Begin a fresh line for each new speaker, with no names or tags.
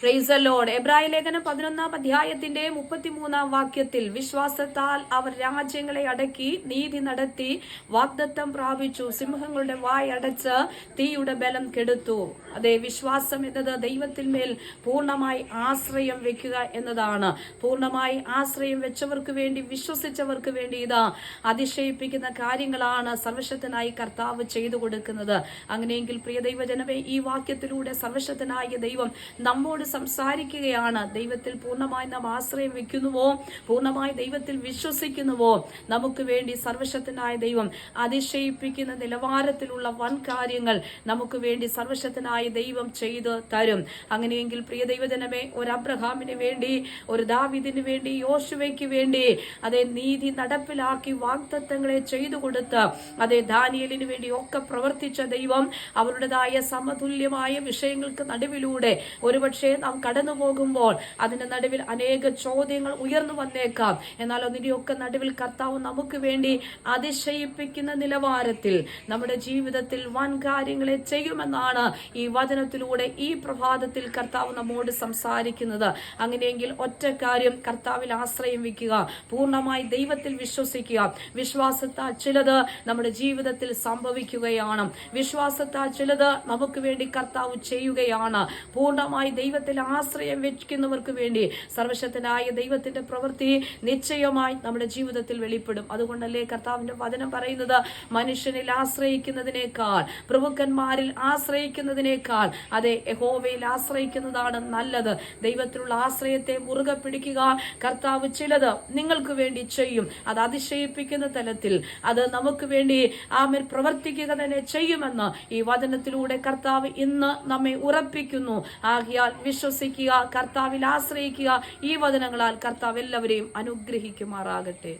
Price load എബ്രായ ലേഖനം പതിനൊന്നാം അധ്യായത്തിന്റെ മുപ്പത്തിമൂന്നാം വാക്യത്തിൽ വിശ്വാസത്താൽ അവർ രാജ്യങ്ങളെ അടക്കി നീതി നടത്തി വാഗ്ദത്തം പ്രാപിച്ചു. സിംഹങ്ങളുടെ വായ അടച്ച് തീയുടെ ബലം കെടുത്തു. അതെ വിശ്വാസം എന്നത് ദൈവത്തിന്മേൽ പൂർണമായി ആശ്രയം വെക്കുക എന്നതാണ്. പൂർണമായി ആശ്രയം വെച്ചവർക്ക് വേണ്ടി വിശ്വസിച്ചവർക്ക് വേണ്ടി ഇതാ അതിശയിപ്പിക്കുന്ന കാര്യങ്ങളാണ് സർവശക്തനായി കർത്താവ് ചെയ്തു കൊടുക്കുന്നത്. അങ്ങനെയെങ്കിൽ പ്രിയ ദൈവജനമേ ഈ വാക്യത്തിലൂടെ സർവശക്തനായ ദൈവം നമ്മോട് സംസാരിക്കുകയാണ്. ദൈവത്തിൽ പൂർണമായി നാം ആശ്രയം വെക്കുന്നുവോ? പൂർണമായി ദൈവത്തിൽ വിശ്വസിക്കുന്നുവോ? നമുക്ക് വേണ്ടി സർവശക്തനായ ദൈവം അതിശയിപ്പിക്കുന്ന നിലവാരത്തിലുള്ള വൻ കാര്യങ്ങൾ നമുക്ക് വേണ്ടി സർവശക്തനായ ദൈവം ചെയ്തു തരും. അങ്ങനെയെങ്കിൽ പ്രിയ ദൈവജനമേ ഒരു അബ്രഹാമിന് വേണ്ടി ഒരു ദാവിദിന് വേണ്ടി യോശുവയ്ക്ക് വേണ്ടി അതേ നീതി നടപ്പിലാക്കി വാഗ്ദത്തങ്ങളെ ചെയ്തു കൊടുത്ത് അതേ ദാനിയലിന് വേണ്ടി ഒക്കെ പ്രവർത്തിച്ച ദൈവം അവരുടേതായ സമതുല്യമായ വിഷയങ്ങൾക്ക് നടുവിലൂടെ ഒരുപക്ഷെ നാം കടന്നു പോകുമ്പോൾ അതിന്റെ നടുവിൽ അനേക ചോദ്യങ്ങൾ ഉയർന്നു വന്നേക്കാം. എന്നാൽ അതിന്റെയൊക്കെ നടുവിൽ കർത്താവ് നമുക്ക് വേണ്ടി അതിശയിപ്പിക്കുന്ന നിലവാരത്തിൽ നമ്മുടെ ജീവിതത്തിൽ വൻ കാര്യങ്ങളെ ചെയ്യുമെന്നാണ് ഈ വചനത്തിലൂടെ ഈ പ്രഭാതത്തിൽ കർത്താവ് നമ്മോട് സംസാരിക്കുന്നത്. അങ്ങനെയെങ്കിൽ ഒറ്റ കാര്യം കർത്താവിൽ ആശ്രയം വയ്ക്കുക പൂർണമായി ദൈവത്തിൽ വിശ്വസിക്കുക. വിശ്വാസത്താൽ ചിലത് നമ്മുടെ ജീവിതത്തിൽ സംഭവിക്കുകയാണ്. വിശ്വാസത്താൽ ചിലത് നമുക്ക് വേണ്ടി കർത്താവ് ചെയ്യുകയാണ്. പൂർണമായി ദൈവത്തിൽ ആശ്രയം വെക്കുന്നവർക്ക് വേണ്ടി സർവശക്തനായ ദൈവത്തിന്റെ പ്രവൃത്തി നിശ്ചയമായി നമ്മുടെ ജീവിതത്തിൽ വെളിപ്പെടും. അതുകൊണ്ടല്ലേ കർത്താവിന്റെ വചനം പറയുന്നത്? മനുഷ്യനിൽ ആശ്രയിക്കുന്നതിനേക്കാൾ പ്രഭുക്കന്മാരിൽ ആശ്രയിക്കുന്നതിനേക്കാൾ അതെ യഹോവയിൽ ആശ്രയിക്കുന്നതാണ് നല്ലത്. ദൈവത്തിലുള്ള ആശ്രയത്തെ മുറുകെ പിടിക്കുക കർത്താവ് ചിലത് നിങ്ങൾക്ക് വേണ്ടി ചെയ്യും. അത് അതിശയിപ്പിക്കുന്ന തലത്തിൽ അത് നമുക്ക് വേണ്ടി ആമിൽ പ്രവർത്തിക്കുക തന്നെ ചെയ്യുമെന്ന് ഈ വചനത്തിലൂടെ കർത്താവ് ഇന്ന് നമ്മെ ഉറപ്പിക്കുന്നു. ആകിയാൽ വിശ്വസിക്കുക കർത്താവിൽ ആശ്രയിക്കുക ഈ വചനങ്ങളാൽ കർത്താവ് എല്ലാവരെയും അനുഗ്രഹിക്കുമാറാകട്ടെ.